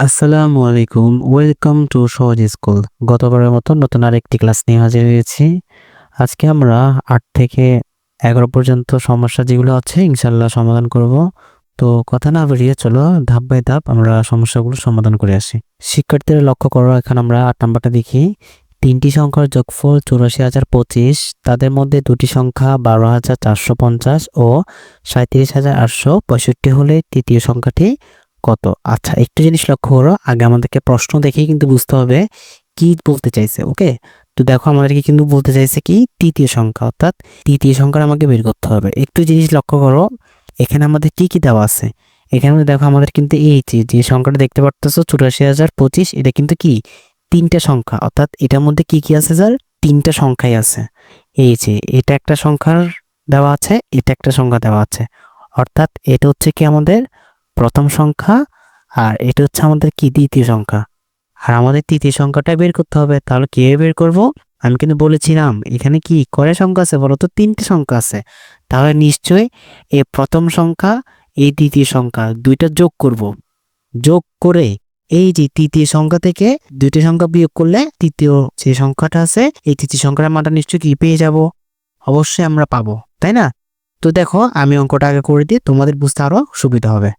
আসসালামু আলাইকুম, welcome to সহজ স্কুল। গতবারের মতো নতুন আরেকটি ক্লাস নিয়ে হাজির হয়েছি। আজকে আমরা আট থেকে এগারো পর্যন্ত সমস্যা যেগুলো আছে ইনশাল্লাহ সমাধান করব। তো কথা না বেরিয়ে চলো, ধাপ বাই ধাপ আমরা সমস্যাগুলো সমাধান করে আসি। শিক্ষার্থীরা লক্ষ্য করো, এখন আমরা আট নাম্বারটা দেখি। তিনটি সংখ্যার যোগফল চুরাশি হাজার পঁচিশ, তাদের মধ্যে দুটি সংখ্যা বারো হাজার চারশো পঞ্চাশ ও সাঁত্রিশ হাজার আটশো পঁয়ষট্টি হলে তৃতীয় সংখ্যাটি কত? আচ্ছা একটু জিনিস লক্ষ্য করো, আগে আমাদেরকে প্রশ্ন দেখেই কিন্তু বুঝতে হবে কি বলতে চাইছে, ওকে? তো দেখো, আমাদেরকে কিন্তু বলতে চাইছে কি? তৃতীয় সংখ্যা, অর্থাৎ তৃতীয় সংখ্যা আমাকে বের করতে হবে। একটু জিনিস লক্ষ্য করো, এখানে আমাদের কি কি দেওয়া আছে? এখানে দেখো, আমাদের কিন্তু এই যে সংখ্যাটা দেখতে পারতেছো, চুরাশি হাজার পঁচিশ, এটা কিন্তু কি? তিনটা সংখ্যা, অর্থাৎ এটার মধ্যে কি কি আছে স্যার? তিনটা সংখ্যাই আছে। এই যে, এটা একটা সংখ্যার দেওয়া আছে, এটা একটা সংখ্যা দেওয়া আছে। অর্থাৎ এটা হচ্ছে কি আমাদের প্রথম সংখ্যা, আর এটা হচ্ছে আমাদের কি? দ্বিতীয় সংখ্যা। আর আমাদের তৃতীয় সংখ্যাটা বের করতে হবে। তাহলে কীভাবে বের করব? আমি কিন্তু বলেছিলাম, এখানে কি? কয়টা সংখ্যা আছে বলো তো? তিনটে সংখ্যা আছে। তাহলে নিশ্চয়ই এই প্রথম সংখ্যা, এই দ্বিতীয় সংখ্যা দুইটা যোগ করব। যোগ করে এই যে তৃতীয় সংখ্যা থেকে দুইটি সংখ্যা বিয়োগ করলে তৃতীয় যে সংখ্যাটা আছে, এই তৃতীয় সংখ্যার মানটা নিশ্চয়ই কি? পেয়ে যাব। অবশ্যই আমরা পাবো, তাই না? তো দেখো, আমি অঙ্কটা আগে করে দিই তোমাদের বুঝতে আরও সুবিধা হবে।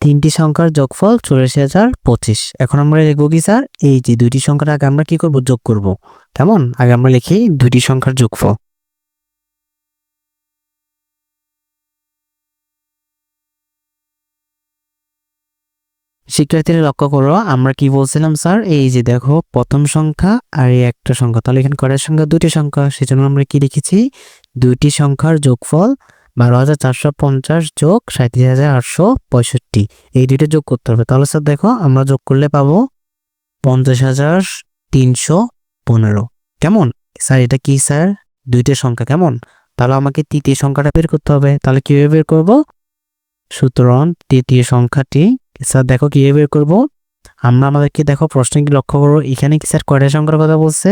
তিনটি সংখ্যার যোগফল চুরাশি হাজার পঁচিশ। এখন আমরা লিখব কি, স্যার? এই যে দুইটি সংখ্যার আগে আমরা কি করব? যোগ করব। কেমন আগে আমরা লিখি দুইটি সংখ্যার যোগফল। শিক্ষার্থীরা লক্ষ্য করো, আমরা কি বলছিলাম, স্যার? এই যে দেখো, প্রথম সংখ্যা আর এই একটা সংখ্যা। তাহলে এখানে কয়টার সংখ্যা? দুটি সংখ্যা। সেজন্য আমরা কি লিখেছি? দুইটি সংখ্যার যোগফল বারো হাজার চারশো পঞ্চাশ যোগ সাঁত্রিশ হাজার আটশো পঁয়ষট্টি। এই দুইটা যোগ করতে হবে। তাহলে স্যার দেখো, আমরা যোগ করলে পাবো পঞ্চাশ হাজার তিনশো পনেরো। কেমন? স্যার, এটা কি স্যার? দুইটা সংখ্যা, কেমন? তাহলে আমাকে তৃতীয় সংখ্যাটা বের করতে হবে। তাহলে কীভাবে বের করব? সুতরাং তৃতীয় সংখ্যাটি, স্যার দেখো কীভাবে বের করব? আমরা আমাদেরকে দেখো প্রশ্নে কি লক্ষ্য করব? এখানে কি স্যার কয়টা সংখ্যার কথা বলছে?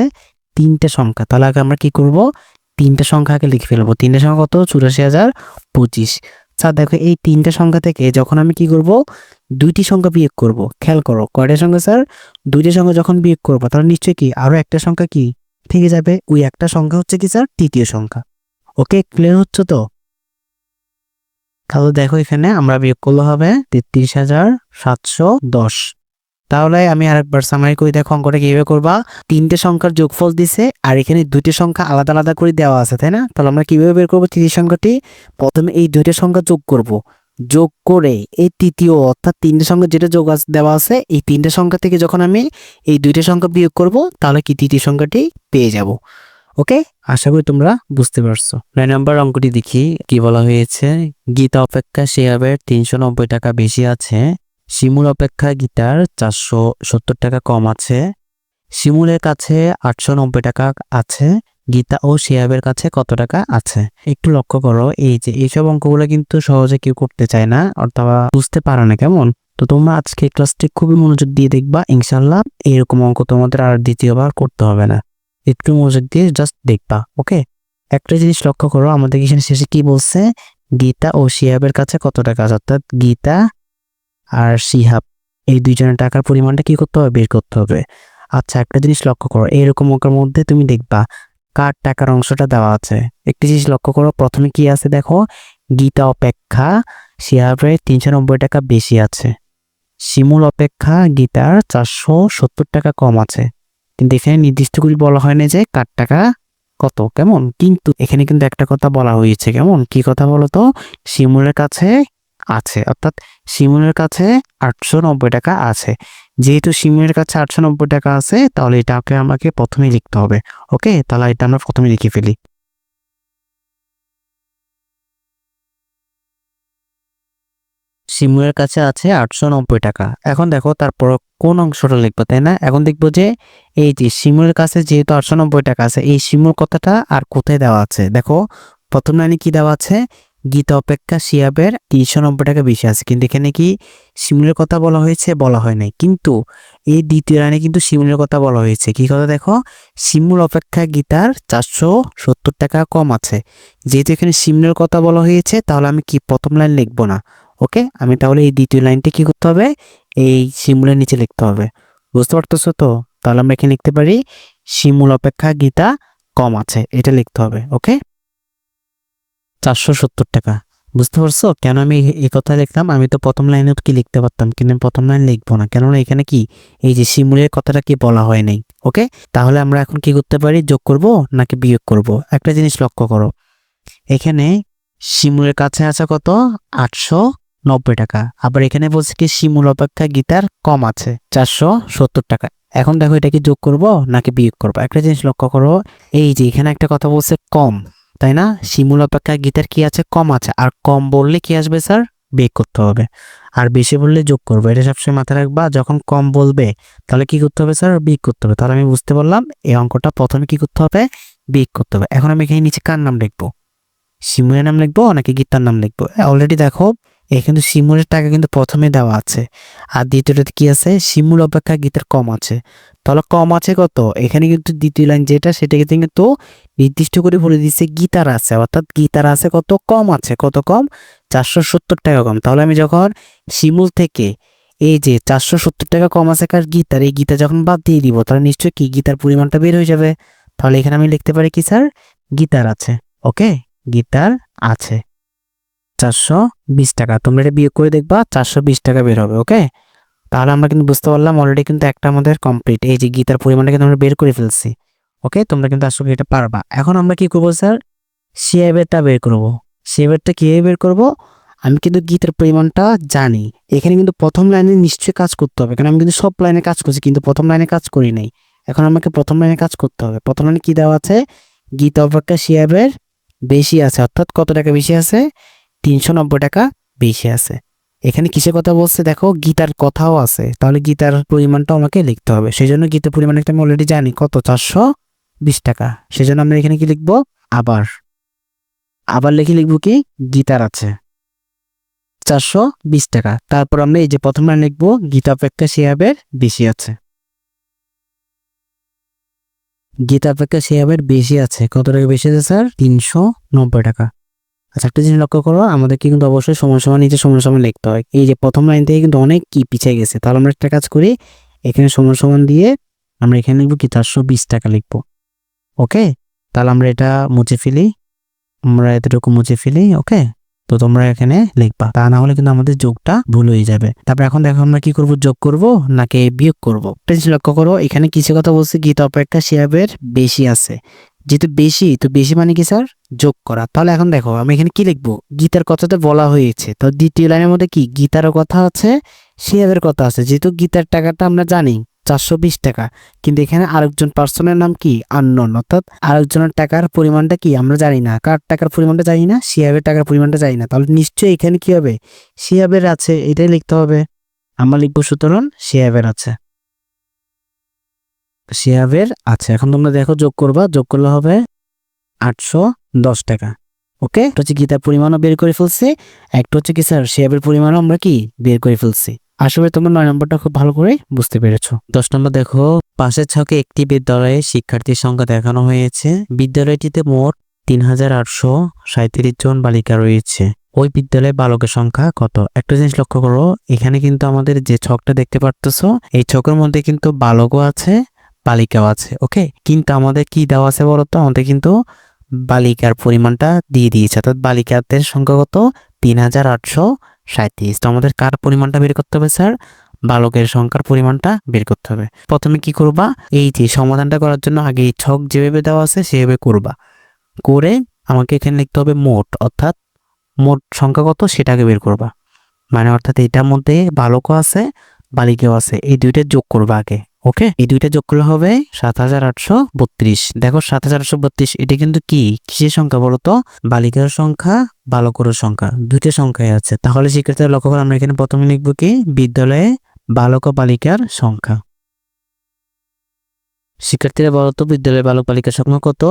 তিনটে সংখ্যা। তাহলে আগে আমরা কি করব? তিনটে সংখ্যা আগে লিখে ফেলব। তিনটে সংখ্যা কত? চুরাশি হাজার পঁচিশ। স্যার, দেখো, এই তিনটে সংখ্যা থেকে যখন আমি কি করব? দুইটি সংখ্যা বিয়োগ করব। খেয়াল করো, কয়টা সংখ্যা স্যার? দুইটি সংখ্যা যখন বিয়োগ করব, তাহলে নিশ্চয়ই কি? আরও একটা সংখ্যা কি থেকে যাবে? ওই একটা সংখ্যা হচ্ছে কি স্যার? তৃতীয় সংখ্যা। ওকে ক্লিয়ার হচ্ছে তো? তাহলে দেখো এখানে আমরা বিয়োগ করলে হবে তেত্রিশ হাজার সাতশো দশ। তাহলে আমি আরেকবার সামারি করে, দেখো অঙ্কটা কীভাবে করবা। তিনটে সংখ্যার যোগফল দিছে, আর এখানে দুইটি সংখ্যা আলাদা আলাদা করে দেওয়া আছে, তাই না? তাহলে আমরা কীভাবে বের করব তৃতীয় সংখ্যাটি? প্রথমে এই দুইটা সংখ্যা যোগ করব। যোগ করে এই তৃতীয়, অর্থাৎ তিনটে সংখ্যা যেটা যোগ দেওয়া আছে, এই তিনটে সংখ্যা থেকে যখন আমি এই দুইটা সংখ্যা বিয়োগ করব, তাহলে কি তৃতীয় সংখ্যাটি পেয়ে যাব। ওকে? আশা করি তোমরা বুঝতে পারছ। নয় নম্বর অঙ্কটি দেখি, কি বলা হয়েছে? গীতা অপেক্ষা শেয়াবের তিনশো নব্বই টাকা বেশি আছে। শিমুল অপেক্ষা গীতার চারশো সত্তর টাকা কম আছে। শিমুলের কাছে আটশো নব্বই টাকা আছে। গীতা ও শিয়াবের কাছে কত টাকা আছে? একটু লক্ষ্য করো, এই যে এইসব অঙ্কগুলো কিন্তু সহজে কেউ করতে চায় না, অথবা বুঝতে পারে না কেমন? তো তোমরা আজকে ক্লাসটি খুবই মনোযোগ দিয়ে দেখবা ইনশাল্লাহ এরকম অঙ্ক তোমাদের আর দ্বিতীয়বার করতে হবে না। একটু মনোযোগ দিয়ে জাস্ট দেখবা, ওকে? একটা জিনিস লক্ষ্য করো, আমাদের এখানে শেষে কি বলছে? গীতা ও শিহাবের কাছে কত টাকা আছে? অর্থাৎ গীতা আর শিহাব এই দুইজনের টাকার পরিমাণটা কি করতে হবে? বের করতে হবে। আচ্ছা একটা জিনিস লক্ষ্য করো। এইরকম অঙ্কের মধ্যে তুমি দেখবা কার টাকার অংশটা দেওয়া আছে। একটি জিনিস লক্ষ্য করো। প্রথমে কি আছে দেখো? গীতা অপেক্ষা শিহাবের তিনশো নব্বই টাকা বেশি আছে। শিমুল অপেক্ষা, গীতার চারশো সত্তর টাকা কম আছে। কিন্তু এখানে নির্দিষ্ট করে বলা হয় না যে কার টাকা কত, কেমন? কিন্তু এখানে কিন্তু একটা কথা বলা হয়েছে, কেমন? কি কথা বলো তো শিমুলের কাছে আছে। অর্থাৎ শিমুলের কাছে আটশো নব্বই টাকা আছে। যেহেতু শিমুলের কাছে আটশো নব্বই টাকা আছে, তাহলে এটাকে আমাকে প্রথমে লিখতে হবে। ওকে? তাহলে এটা আমরা প্রথমে লিখে ফেলি। শিমুলের কাছে আছে আটশো নব্বই টাকা। এখন দেখো তারপর কোন অংশটা লিখব, তাই না? এখন দেখব যে এই যে শিমুলের কাছে যেহেতু আটশো নব্বই টাকা আছে, এই শিমুল কথাটা আর কোথায় দেওয়া আছে? দেখো, প্রথম লাইনে কি দেওয়া আছে? গীতা অপেক্ষা শিয়াবের তিনশো নব্বই টাকা বেশি আছে। কিন্তু এখানে কি শিমুলের কথা বলা হয়েছে? বলা হয় নাই। কিন্তু এই দ্বিতীয় লাইনে কিন্তু শিমুলের কথা বলা হয়েছে। কি কথা দেখো? শিমুল অপেক্ষা গীতার চারশো সত্তর টাকা কম আছে। যেহেতু এখানে শিমুলের কথা বলা হয়েছে, তাহলে আমি কি প্রথম লাইন লিখব না? ওকে? আমি তাহলে এই দ্বিতীয় লাইনটা কি করতে হবে? এই শিমুলের নিচে লিখতে হবে। বুঝতে পারতেছো তো? তাহলে আমরা এখানে লিখতে পারি, শিমুল অপেক্ষা গীতা কম আছে। এটা লিখতে হবে। ওকে? চারশো সত্তর টাকা। বুঝতে পারছ? কেন আমি এই- কথা লিখলাম? আমি তো প্রথম লাইনে কি লিখতে পারতাম? কিন্তু প্রথম লাইন লিখব না। কেননা এখানে কি? এই যে শিমুলের কথাটা কি বলা হয় নাই, ওকে? তাহলে আমরা এখন কি করতে পারি? যোগ করব নাকি বিয়োগ করব? একটা জিনিস লক্ষ্য করো। এখানে শিমুলের কাছে আছে কত? আটশো নব্বই টাকা। আবার এখানে বলছে কি, শিমুল অপেক্ষা গীতার কম আছে, চারশো সত্তর টাকা। এখন দেখো এটা কি যোগ করব নাকি বিয়োগ করব? একটা জিনিস লক্ষ্য করো। এই যে এখানে একটা কথা বলছে কম। তাই না? শিমুল অপেক্ষা গীতার কি আছে? কম আছে। আর কম বললে কি আসবে, স্যার? বিয়োগ করতে হবে। আর বেশি বললে যোগ করব। এটা সবসময় মাথায় রাখবা, যখন কম বলবে, তাহলে কি করতে হবে, স্যার? বিয়োগ করতে হবে। তাহলে আমি বুঝতে পারলাম, এই অঙ্কটা প্রথমে কি করতে হবে? বিয়োগ করতে হবে। এখন আমি এখানে নিচে কার নাম লিখব? শিমুলের নাম লিখব নাকি গীতার নাম লিখব? অলরেডি দেখো এই কিন্তু শিমুলের টাকা কিন্তু প্রথমে দেওয়া আছে। আর দ্বিতীয়টাতে কি আছে? শিমুল অপেক্ষা গীতার কম আছে। তাহলে কম আছে কত? এখানে কিন্তু দ্বিতীয় লাইন যেটা সেটা কিন্তু নির্দিষ্ট করে বলে দিচ্ছে গীতার আছে। অর্থাৎ গীতার আছে কত কম আছে, কত কম? চারশো সত্তর টাকা কম। তাহলে আমি যখন শিমুল থেকে এই যে চারশো সত্তর টাকা কম আছে কার গীতার, এই গীতা যখন বাদ দিয়ে দিব, তাহলে নিশ্চয়ই কি গীতার পরিমাণটা বের হয়ে যাবে? তাহলে এখানে আমি লিখতে পারি কি স্যার? গীতার আছে। ওকে? গীতার আছে। চারশো বিশ টাকা। তোমরা এটা বিয়োগ করে দেখবা, চারশো বিশ টাকা বের হবে। ওকে? তাহলে আমরা কিন্তু বুঝতে পারলাম অলরেডি কিন্তু একটা আমাদের কমপ্লিট এই যে গীতার পরিমাণটা কিন্তু আমরা বের করে ফেলছি। ওকে তোমরা কিন্তু আসলে এটা পারবা। এখন আমরা কি করব স্যার শেয়াবেরটা বের করব। শেয়াবেরটা কীভাবে বের করব? আমি কিন্তু গীতের পরিমাণটা জানি। এখানে কিন্তু প্রথম লাইনে নিশ্চয়ই কাজ করতে হবে। কারণ আমি কিন্তু সব লাইনে কাজ করছি, কিন্তু প্রথম লাইনে কাজ করি নাই। এখন আমাকে প্রথম লাইনে কাজ করতে হবে। প্রথম লাইনে কি দেওয়া আছে? গীত অপেক্ষা শেয়াবের বেশি আছে। অর্থাৎ কত টাকা বেশি আছে? তিনশো নব্বই টাকা বেশি আছে। এখানে কিসের কথা বলছে? দেখো, গীতার কথাও আছে। তাহলে গীতার পরিমাণটা আমাকে লিখতে হবে। সেই জন্য গীতার পরিমাণটা আমি অলরেডি জানি। কত? চারশো বিশ টাকা। সেই জন্য আমরা এখানে কি লিখব? আবার। আবার লিখে লিখব কি? গীতার আছে। চারশো বিশ টাকা। তারপর আমরা এই যে প্রথম লিখব, গীতা অপেক্ষা শেয়াবের বেশি আছে। গীতা অপেক্ষা শেয়াবের বেশি আছে। কত টাকা বেশি আছে, স্যার? তিনশো নব্বই টাকা। আচ্ছা একটা জিনিস লক্ষ্য করো, আমাদেরকে কিন্তু অবশ্যই সময় সময় নিচে সময় সময় লিখতে হয়। এই যে প্রথম লাইন থেকে কিন্তু অনেক কি পিছিয়ে গেছে, তাহলে আমরা একটা কাজ করি, এখানে সমান সমান দিয়ে আমরা এখানে লিখব কি, চারশো বিশ টাকা লিখব। ওকে? তাহলে আমরা এটা মুছে ফেলি, আমরা এতটুকু মুছে ফেলি, ওকে? তো তোমরা এখানে লিখবা, তা না হলে কিন্তু আমাদের যোগটা ভুল হয়ে যাবে। তারপর এখন দেখো আমরা কি করব, যোগ করব নাকি বিয়োগ করব? একটা জিনিস লক্ষ্য করো, এখানে কিছু কথা বলছে, গীত অপেক্ষা শেয়াবের বেশি আছে। যেহেতু বেশি, তো বেশি মানে কি স্যার? যোগ করা। তাহলে এখন দেখো, আমি এখানে কি লিখব? গীতার কথাতে বলা হয়েছে। তো দ্বিতীয় লাইনের মধ্যে কি? গীতারও কথা আছে শেয়াবের কথা আছে। যেহেতু গীতার টাকাটা আমরা জানি, চারশো বিশ টাকা। কিন্তু এখানে আরেকজন পার্সনের নাম কি? আননন। অর্থাৎ আরেকজনের টাকার পরিমাণটা কি? আমরা জানি না। কার টাকার পরিমাণটা জানি না? শিয়াবের টাকার পরিমাণটা জানি না। তাহলে নিশ্চয়ই এখানে কি হবে? শিয়াবের আছে, এটাই লিখতে হবে। আমরা লিখব সুতরাং শিয়াবের আছে। শিয়াবের আছে এখন তোমরা দেখো যোগ করবা, যোগ করলে হবে আটশো দশ টাকা, ওকে? একটা হচ্ছে গীতার পরিমাণও বের করে ফেলছি, একটা হচ্ছে কি স্যার শিয়াবের পরিমাণও আমরা কি বের করে ফেলছি। আসলে তোমরা নয় নম্বরটা খুব ভালো করে বুঝতে পেরেছ। দশ নম্বর দেখো, পাশের ছকে একটি বিদ্যালয়ে শিক্ষার্থীর সংখ্যা দেখানো হয়েছে। বিদ্যালয়টিতে মোট তিন হাজার আটশো সাঁত্রিশ জন বালিকা রয়েছে। ওই বিদ্যালয়ে বালকের সংখ্যা কত? একটা জিনিস লক্ষ্য করো, এখানে কিন্তু আমাদের যে ছকটা দেখতে পারতেছো, এই ছকের মধ্যে কিন্তু বালকও আছে বালিকাও আছে, ওকে? কিন্তু আমাদের কি দেওয়া আছে বলতো? আমাদের কিন্তু বালিকার পরিমাণটা দিয়ে দিয়েছে। অর্থাৎ বালিকাদের সংখ্যা কত? তিন হাজার আটশো সাঁত্রিশ তো আমাদের কার পরিমাণটা বের করতে হবে, স্যার? বালকের সংখ্যার পরিমাণটা বের করতে হবে। প্রথমে কি করবা? এই যে সমাধানটা করার জন্য আগে ছক যেভাবে দেওয়া আছে, সেভাবে করবা। করে আমাকে এখানে লিখতে হবে মোট। অর্থাৎ মোট সংখ্যা কত? সেটাকে বের করবা। মানে অর্থাৎ এটার মধ্যে বালকও আছে, বালিকাও আছে। এই দুইটা যোগ করবা আগে। ওকে এই দুইটা যোগ করলে হবে সাত হাজার আটশো বত্রিশ। দেখো সাত হাজার আটশো বত্রিশ, এটা কিন্তু কি? কিসের সংখ্যা বলতো বালিকার সংখ্যা বালকের সংখ্যা। দুইটা সংখ্যায় আছে। তাহলে শিক্ষার্থীরা লক্ষ্য করে, আমরা এখানে প্রথমে লিখব কি? বিদ্যালয়ে বালক বালিকার সংখ্যা। শিক্ষার্থীরা বলতো বিদ্যালয়ে বালক বালিকার সংখ্যা কত?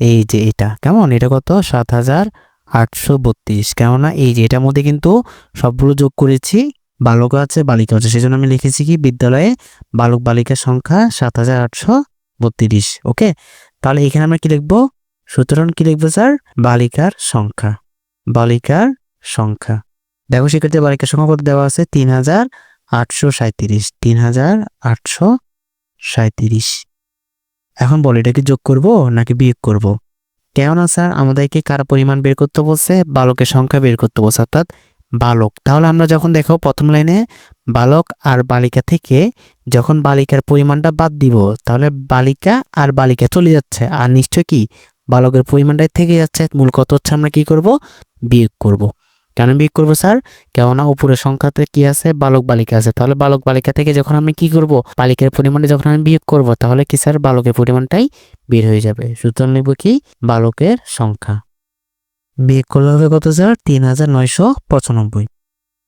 এই যে এটা। কেমন? এটা কত? সাত হাজার আটশো বত্রিশ। কেননা এই যে এটার মধ্যে কিন্তু সবগুলো যোগ করেছি বালক আছে বালিকা আছে। সেজন্য আমি লিখেছি কি, বিদ্যালয়ে বালক বালিকার সংখ্যা সাত হাজার আটশো বত্রিশ, ওকে? তাহলে এখানে আমরা কি লিখব? সুতরাং কি লিখব স্যার? বালিকার সংখ্যা। বালিকার সংখ্যা। দেখো সেক্ষেত্রে বালিকার সংখ্যা কত দেওয়া আছে? তিন হাজার আটশো সাঁত্রিশ তিন হাজার আটশো সাঁত্রিশ এখন বল, এটা কি যোগ করব নাকি বিয়োগ করব? কেননা স্যার? আমাদেরকে কার পরিমাণ বের করতে বলছে? বালকের সংখ্যা বের করতে বলছে, অর্থাৎ বালক। তাহলে আমরা যখন দেখো প্রথম লাইনে বালক আর বালিকা থেকে যখন বালিকার পরিমাণটা বাদ দিব, তাহলে বালিকা আর বালিকা চলে যাচ্ছে। আর নিশ্চয় কি? বালকের পরিমাণটাই থেকে যাচ্ছে। মূল কত হচ্ছে আমরা কি করব? বিয়োগ করব। কেন বিয়োগ করব স্যার? কেননা উপরের সংখ্যাতে কি আছে? বালক বালিকা আছে। তাহলে বালক বালিকা থেকে যখন আমি কি করব? বালিকার পরিমাণে যখন আমি বিয়োগ করব, তাহলে কি স্যার? বালকের পরিমাণটাই বের হয়ে যাবে। সুতরাং লিখব কি? বালকের সংখ্যা। বিয়োগ করলে হবে কত স্যার তিন হাজার নয়শো পঁচানব্বই।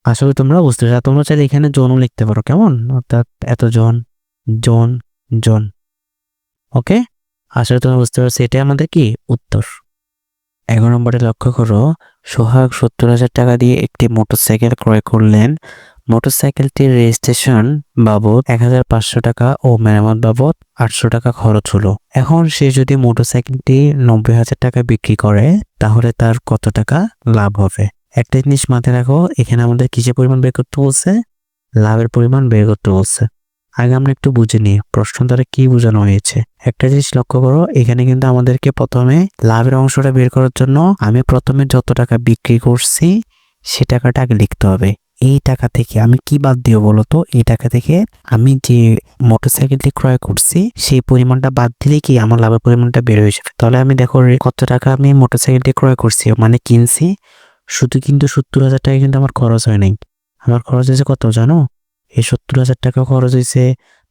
আসলে তোমরা বুঝতে পারছ। তোমরা চাইলে এখানে জনও লিখতে পারো, কেমন? অর্থাৎ এত জন জন জন। ওকে? আসলে তোমরা বুঝতে পারছ। এটাই আমাদের কি? উত্তর। এগারো নম্বরে লক্ষ্য করো, সোহাগ সত্তর হাজার টাকা দিয়ে একটি মোটরসাইকেল ক্রয় করলেন মোটরসাইকেলটির রেজিস্ট্রেশন বাবদ এক হাজার পাঁচশো টাকা ও মেরামত বাবদ আটশো টাকা খরচ হলো। এখন সে যদি মোটরসাইকেলটি নব্বই হাজার টাকা বিক্রি করে, তাহলে তার কত টাকা লাভ হবে? একটা জিনিস মাথায় রাখো, এখানে আমাদের কিসের পরিমাণ বের করতে বলছে? লাভের পরিমাণ বের করতে বলছে। আগে আমরা একটু বুঝে নিই, প্রশ্ন দ্বারা কি বোঝানো হয়েছে? একটা জিনিস লক্ষ্য করো, এখানে কিন্তু আমাদেরকে প্রথমে লাভের অংশটা বের করার জন্য আমি প্রথমে যত টাকা বিক্রি করছি, সে টাকাটা আগে লিখতে হবে। এই টাকা থেকে আমি কি বাদ দিব বলতো? এই টাকা থেকে আমি যে মোটরসাইকেলটি ক্রয় করছি, সেই পরিমাণটা বাদ দিলে কি আমার লাভের পরিমাণটা বের হয়ে যাবে? তাহলে আমি দেখো কত টাকা আমি মোটরসাইকেলটি ক্রয় করছি মানে কিনছি, শুধু কিন্তু সত্তর হাজার টাকা কিন্তু আমার খরচ হয় নাই। আমার খরচ হয়েছে কত জানো? এই সত্তর হাজার টাকা খরচ হয়েছে,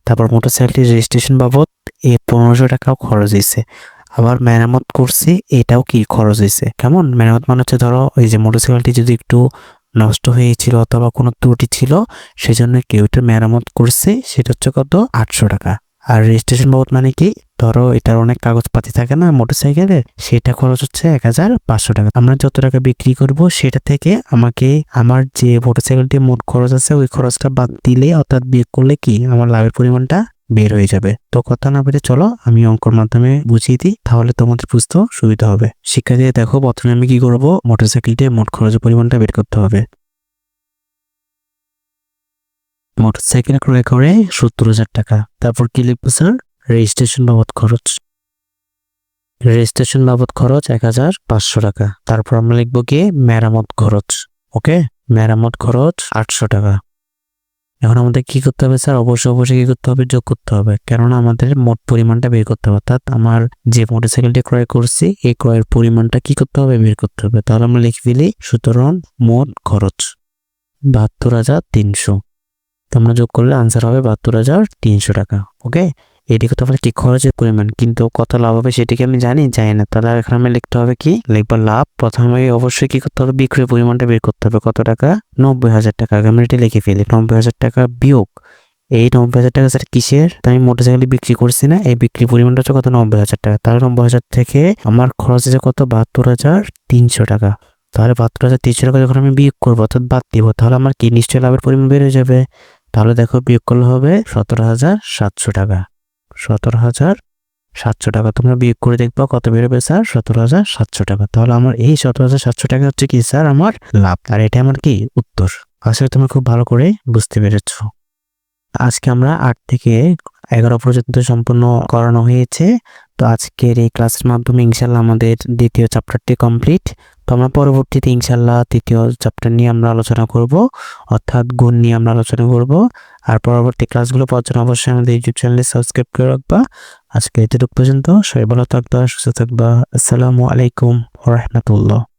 তারপর মোটরসাইকেলটির রেজিস্ট্রেশন বাবদ এই পনেরোশো টাকাও খরচ হয়েছে। আবার মেরামত করছি, এটাও কি খরচ হয়েছে? কেমন? মেরামত মানে হচ্ছে ধরো ওই যে মোটরসাইকেলটি যদি একটু নষ্ট হয়েছিল অথবা কোনো ত্রুটি ছিল, সেজন্য কেউ এটা মেরামত করছে, সেটা হচ্ছে কত? আটশো টাকা। আর রেজিস্ট্রেশন বাবদ মানে কি? ধরো এটার অনেক কাগজপাতি থাকে না মোটরসাইকেলের সেটা খরচ হচ্ছে এক হাজার পাঁচশো টাকা। আমরা যত টাকা বিক্রি করব, সেটা থেকে আমাকে আমার যে মোটরসাইকেলটি মোট খরচ আছে, ওই খরচটা বাদ দিলে অর্থাৎ বিয়োগ করলে কি? আমার লাভের পরিমাণটা বের হয়ে যাবে। তো কথা না বেড়ে চলো, আমি অঙ্কর মাধ্যমে বুঝিয়ে দিই, তাহলে তোমাদের বুঝতেও সুবিধা হবে। শিক্ষার্থী দেখো, প্রথমে আমি কি করব? মোটরসাইকেলটি মোট খরচের পরিমাণটা বের করতে হবে। মোটরসাইকেল ক্রয় করে সত্তর হাজার টাকা। তারপর কি লিখব, স্যার? রেজিস্ট্রেশন বাবদ খরচ। রেজিস্ট্রেশন বাবদ খরচ এক হাজার পাঁচশো টাকা। তারপর আমরা লিখব কি মেরামত খরচ। ওকে? মেরামত খরচ আটশো টাকা। এখন আমাদের কি করতে হবে স্যার? অবশ্যই অবশ্যই কি করতে হবে? যোগ করতে হবে। কেননা আমাদের মোট পরিমাণটা বের করতে হবে। অর্থাৎ আমার যে মোটরসাইকেলটি ক্রয় করছি, এই ক্রয়ের পরিমাণটা কি করতে হবে? বের করতে হবে। তাহলে আমরা লিখে দিলি, সুতরাং মোট খরচ বাহাত্তর হাজার তিনশো। তো আমরা যোগ করলে আনসার হবে বাহাত্তর হাজার তিনশো টাকা। ওকে এটি করতে হবে কি খরচের পরিমাণ? কিন্তু কত লাভ হবে সেটিকে আমি জানি জানি না। তাহলে এখানে আমি লিখতে হবে কি? লিখব লাভ। প্রথমে অবশ্যই কি করতে হবে? বিক্রয় পরিমাণটা বের করতে হবে। কত টাকা? নব্বই হাজার টাকা। আমি এটি লিখে ফেলি। নব্বই হাজার টাকা বিয়োগ। এই নব্বই হাজার টাকা স্যার কিসের? তা আমি মোটরসাইকেল বিক্রি করছি না। এই বিক্রি পরিমাণটা হচ্ছে কত? নব্বই হাজার টাকা। তাহলে নব্বই হাজার থেকে আমার খরচ আছে কত? বাহাত্তর হাজার তিনশো টাকা। তাহলে বাহাত্তর হাজার তিনশো টাকা যখন আমি বিয়োগ করব, অর্থাৎ বাদ দিব, তাহলে আমার কি নিশ্চয়ই লাভের পরিমাণ বেড়ে যাবে? তাহলে দেখো বিয়োগ করলে হবে সতেরো হাজার সাতশো টাকা। সতেরো হাজার সাতশো টাকা। তোমরা বিয়োগ করে দেখবা কত বেরোবে স্যার? সতেরো হাজার সাতশো টাকা। তাহলে আমার এই সতেরো হাজার সাতশো টাকা হচ্ছে কি স্যার? আমার লাভ। আর এটা আমার কি? উত্তর। আসলে তুমি খুব ভালো করে বুঝতে পেরেছ। আজকে আমরা আট থেকে এগারো পর্যন্ত সম্পূর্ণ করানো হয়েছে। তো আজকের এই ক্লাসের মাধ্যমে ইনশাল্লাহ আমাদের দ্বিতীয় চ্যাপ্টারটি কমপ্লিট আমরা পরবর্তীতে ইনশাল্লাহ তৃতীয় চ্যাপ্টার নিয়ে আমরা আলোচনা করব, অর্থাৎ গুণ নিয়ে আমরা আলোচনা করব। আর পরবর্তী ক্লাসগুলো পাওয়ার জন্য অবশ্যই আমাদের ইউটিউব চ্যানেলে সাবস্ক্রাইব করে রাখবা। আজকে এতটুকু পর্যন্ত সবাই ভালো থাকবা, সুস্থ থাকবা। আসসালামু আলাইকুম রহমতুল্লাহ।